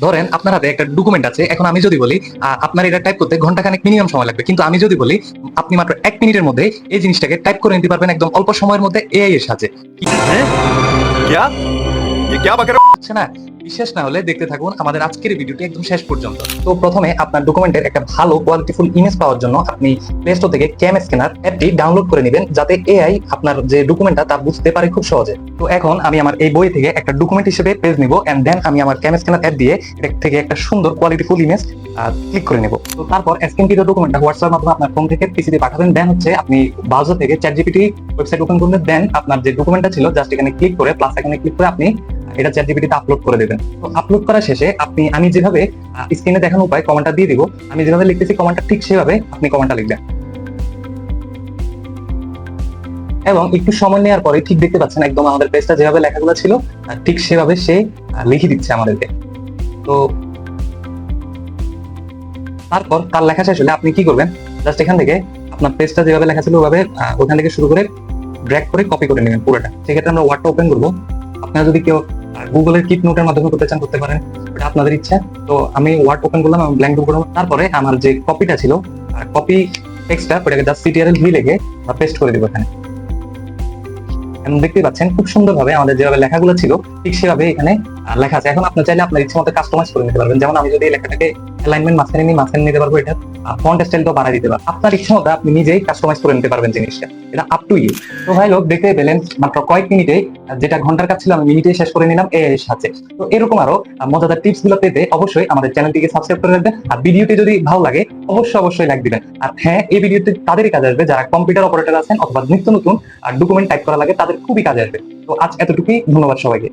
ধরেন আপনার হাতে একটা ডকুমেন্ট আছে, এখন আমি যদি বলি আপনার এটা টাইপ করতে ঘণ্টা খানেক মিনিমাম সময় লাগবে। কিন্তু আমি যদি বলি, আপনি মাত্র এক মিনিটের মধ্যে এই জিনিসটাকে টাইপ করে নিতে পারবেন একদম অল্প সময়ের মধ্যে এআই এর সাহায্যে। লাগছে না? বিশ্বাস না হলে দেখতে থাকুন আমাদের আজকের ভিডিওটি একদম শেষ পর্যন্ত। তো প্রথমে আপনার ডকুমেন্টের একটা ভালো কোয়ালিটিফুল ইমেজ পাওয়ার জন্য আপনি প্লে স্টোর থেকে ক্যাম স্ক্যানার অ্যাপটি ডাউনলোড করে নেবেন, যাতে এআই আপনার যে ডকুমেন্টটা তা বুঝতে পারে খুব সহজে। তো এখন আমি আমার এই বই থেকে একটা ডকুমেন্ট হিসেবে পেজ নিব অ্যান্ড দেন আমি আমার ক্যাম স্ক্যানার অ্যাপ দিয়ে এটা থেকে একটা সুন্দর কোয়ালিটিফুল ইমেজ ক্লিক করে নেব। তো তারপর স্ক্যানকৃত ডকুমেন্টটা হোয়াটসঅ্যাপ মাধ্যমে আপনার ফোন থেকে পিসিতে পাঠাবেন দেন হচ্ছে আপনি ব্রাউজার থেকে চ্যাট জিপিটি ওয়েবসাইট ওপেন করলে দেন আপনার যে ডকুমেন্টটা ছিল জাস্ট এখানে ক্লিক করে প্লাস এখানে ক্লিক করে আপনি এটা চ্যাট জিপিটিতে আপলোড করে দেবেন। তো আপলোড করা শেষে আপনি, আমি যেভাবে স্ক্রিনে দেখানো উপায় কমেন্টটা দিয়ে দিব, আমি যেভাবে লিখতেছি কমেন্টটা ঠিক সেভাবে আপনি কমেন্টটা লিখবেন। এবং একটু সময় নেওয়ার পরে ঠিক দেখতে পাচ্ছেন একদম আমাদের পেজটা যেভাবে লেখাগুলো ছিল ঠিক সেভাবে সে লিখে দিচ্ছে আমাদেরকে। তো তারপর তার লেখা শেষ হলে আপনি কি করবেন? জাস্ট এখান থেকে আপনার পেজটা যেভাবে লেখা ছিল ওভাবে ওখান থেকে শুরু করে ড্র্যাগ করে কপি করে নেবেন পুরোটা। সেক্ষেত্রে আমরা ওয়ার্ডটা ওপেন করব। আপনারা যদি কেউ গুগলের কিট নোটের মাধ্যমে করতে চান, করতে পারেন। এটা আপনাদের ইচ্ছা। তো আমি ওয়ার্ড ওপেন করলাম আমি ব্ল্যাঙ্ক করলাম। তারপরে আমার যে কপিটা ছিল কপি টেক্সটটা ওটাকে জাস্ট সিটিআরএল ভি লিখে পেস্ট করে দিব এখানে। এখন দেখতেই পাচ্ছেন, খুব সুন্দরভাবে আমাদের যেভাবে লেখাগুলো ছিল, ঠিক সেভাবে এখানে লেখা আছে। এখন আপনার চাইলে আপনার ইচ্ছে মতো কাস্টমাইজ করে নিতে পারবেন। যেমন আমি যদি লেখাটাকে অ্যালাইনমেন্ট মাঝখানে নিয়ে মাঝখানে নিতে পারব এটা। ফন্ট স্টাইলটাও বাড়াই দিতে পারব আপনার ইচ্ছে মতো আপনি নিজেই কাস্টমাইজ করে নিতে পারবেন জিনিসটা। এটা আপ টু ইউ তো ভাই লোক, দেখতে পেলেন, মাত্র কয়েক মিনিটে যেটা ঘণ্টার কাজ ছিল, আমি মিনিটে শেষ করে নিলাম এ এর সাথে তো এরকম আরও মজাদার টিপসগুলো পেতে অবশ্যই আমাদের চ্যানেলটিকে সাবস্ক্রাইব করে রাখবেন। আর ভিডিওটি যদি ভালো লাগে, অবশ্যই অবশ্যই লাইক দিবেন। আর হ্যাঁ এই ভিডিওটি তাদেরই কাজ আসবে, যারা কম্পিউটার অপারেটর আছেন অথবা নিত্য নতুন, আর ডকুমেন্ট টাইপ করা লাগে, তাদের খুবই কাজে আসবে। তো আজ এতটুকুই, ধন্যবাদ সবাইকে।